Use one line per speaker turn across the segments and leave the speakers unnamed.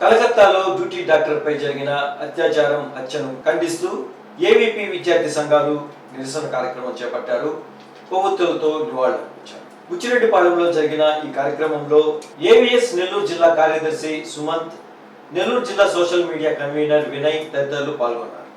కలకత్తాలో డ్యూటీ డాక్టర్పై జరిగిన అత్యాచారం హత్యను ఖండిస్తూ ఏవీపీ విద్యార్థి సంఘాలు నిరసన కార్యక్రమం చేపట్టారు. కొవ్వొత్తులతో నివాళులర్పించారు బుచ్చిరెడ్డిపాలెంలో జరిగిన ఈ కార్యక్రమంలో ఏవిఎస్ నెల్లూరు జిల్లా కార్యదర్శి సుమంత్ నెల్లూరు జిల్లా సోషల్ మీడియా కన్వీనర్ వినయ్ తదితరులు పాల్గొన్నారు.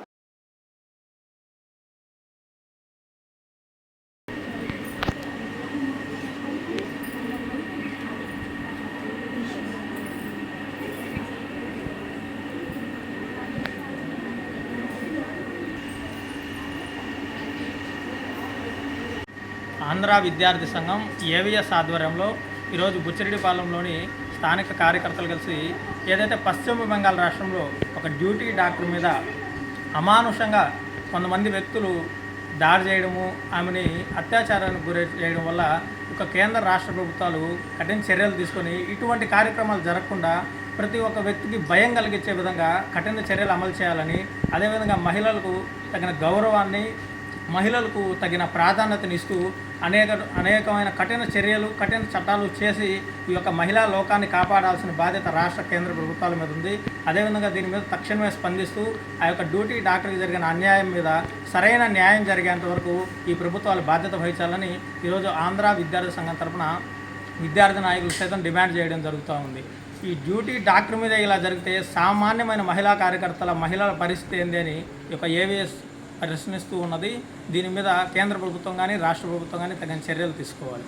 ఆంధ్ర విద్యార్థి సంఘం ఏవిఎస్ ఆధ్వర్యంలో ఈరోజు బుచ్చిరెడ్డిపాలెంలోని స్థానిక కార్యకర్తలు కలిసి ఏదైతే పశ్చిమ బెంగాల్ రాష్ట్రంలో ఒక డ్యూటీ డాక్టర్ మీద అమానుషంగా కొంతమంది వ్యక్తులు దాడి చేయడము ఆమెని అత్యాచారానికి గురి చేయడం వల్ల ఒక కేంద్ర రాష్ట్ర ప్రభుత్వాలు కఠిన చర్యలు తీసుకొని ఇటువంటి కార్యక్రమాలు జరగకుండా ప్రతి ఒక్క వ్యక్తికి భయం కలిగించే విధంగా కఠిన చర్యలు అమలు చేయాలని అదేవిధంగా మహిళలకు తగిన గౌరవాన్ని మహిళలకు తగిన ప్రాధాన్యతనిస్తూ అనేక అనేకమైన కఠిన చర్యలు కఠిన చట్టాలు చేసి ఈ యొక్క మహిళా లోకాన్ని కాపాడాల్సిన బాధ్యత రాష్ట్ర కేంద్ర ప్రభుత్వాల మీద ఉంది. అదేవిధంగా దీని మీద తక్షణమే స్పందిస్తూ ఆ యొక్క డ్యూటీ డాక్టర్కి జరిగిన అన్యాయం మీద సరైన న్యాయం జరిగేంత వరకు ఈ ప్రభుత్వాలు బాధ్యత వహించాలని ఈరోజు ఆంధ్ర విద్యార్థి సంఘం తరఫున విద్యార్థి నాయకులు సైతం డిమాండ్ చేయడం జరుగుతూ ఉంది. ఈ డ్యూటీ డాక్టర్ మీద ఇలా జరిగితే సామాన్యమైన మహిళా కార్యకర్తల మహిళల పరిస్థితి ఏంది అని ఈ యొక్క ఏవిఎస్ ప్రశ్నిస్తూ ఉన్నది. దీని మీద కేంద్ర ప్రభుత్వం కానీ రాష్ట్ర ప్రభుత్వం కానీ తగిన చర్యలు తీసుకోవాలి.